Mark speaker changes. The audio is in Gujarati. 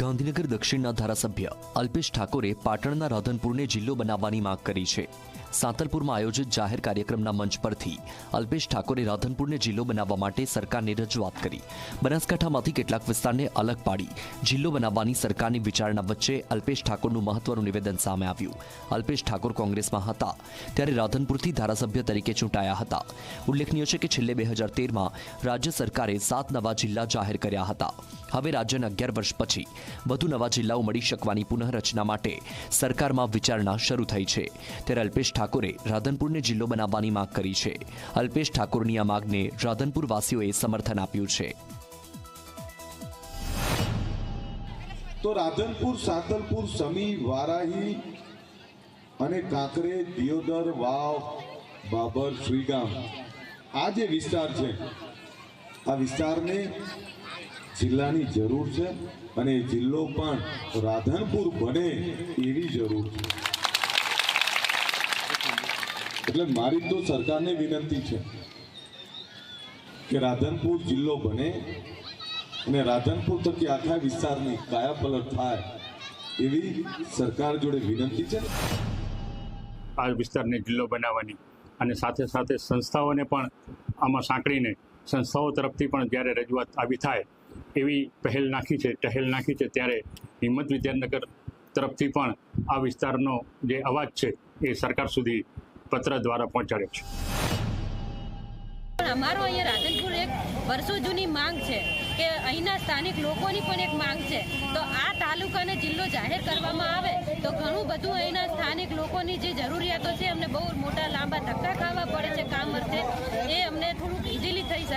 Speaker 1: ગાંધીનગર દક્ષિણના ધારાસભ્ય અલ્પેશ ઠાકોરે પાટણના રાધનપુરને જિલ્લો બનાવવાની માંગ કરી છે. સાંતલપુરમાં આયોજિત જાહેર કાર્યક્રમના મંચ પરથી અલ્પેશ ઠાકોરે રાધનપુરને જિલ્લો બનાવવા માટે સરકારને રજૂઆત કરી. બનાસકાંઠામાંથી કેટલાક વિસ્તારને અલગ પાડી જિલ્લો બનાવવાની સરકારની વિચારણા વચ્ચે અલ્પેશ ઠાકોરનું મહત્વનું નિવેદન સામે આવ્યું. અલ્પેશ ઠાકોર કોંગ્રેસમાં હતા, ત્યારે રાધનપુરથી ધારાસભ્ય તરીકે ચૂંટાયા હતા. ઉલ્લેખનીય છે કે છેલ્લે બે હજાર તેરમાં રાજ્ય સરકારે સાત નવા જિલ્લા જાહેર કર્યા હતા. હવે રાજ્યના અગિયાર વર્ષ પછી વધુ નવા જિલ્લાઓ મળી શકવાની પુનઃરચના માટે સરકારમાં વિચારણા શરૂ થઈ છે. ત્યારે અલ્પેશ ઠાકોરે રાધનપુરને જિલ્લો બનાવવાની માંગ કરી છે. અલ્પેશ ઠાકોરની આ માંગને રાધનપુર વાસીઓએ સમર્થન આપ્યું છે.
Speaker 2: તો રાધનપુર, સાતલપુર, સમી, વારાહી અને કાંકરે, દિયોદર, વાવ, બાબર, શ્રીગામ આ જે વિસ્તાર છે, આ વિસ્તારને જિલ્લાની જરૂર છે અને જિલ્લો પણ રાધનપુર બને એવી જરૂર છે. એટલે મારી તો સરકારને વિનંતી છે કે રાધનપુર જિલ્લો બને અને રાધનપુર થકી આખા વિસ્તારની કાયાપલટ થાય એવી સરકાર જોડે વિનંતી છે.
Speaker 3: આ વિસ્તારને જિલ્લો બનાવવાની અને સાથે સાથે સંસ્થાઓને પણ આમાં સાંકળીને સંસ્થાઓ તરફથી પણ જ્યારે રજૂઆત આવી થાય એવી પહેલ નાખી છે, ટહેલ નાખી છે, ત્યારે હિંમત વિદ્યાનગર તરફથી પણ આ વિસ્તારનો જે અવાજ છે એ સરકાર સુધી પત્ર દ્વારા પહોંચાડ્યો છે.
Speaker 4: અમારો અહીંયા રાધનપુર એક વર્ષો જૂની માંગ છે કે અહીંના સ્થાનિક લોકોની પણ એક માંગ છે. તો આ તાલુકાને જિલ્લો જાહેર કરવામાં આવે તો ઘણું બધું અહીંના સ્થાનિક લોકોની જે જરૂરિયાતો છે અમને બહુ મોટા લાંબા ધક્કા ખાવા પડે છે કામ અર્થે એ અમને થોડુંક ઇઝીલી થઈ શકે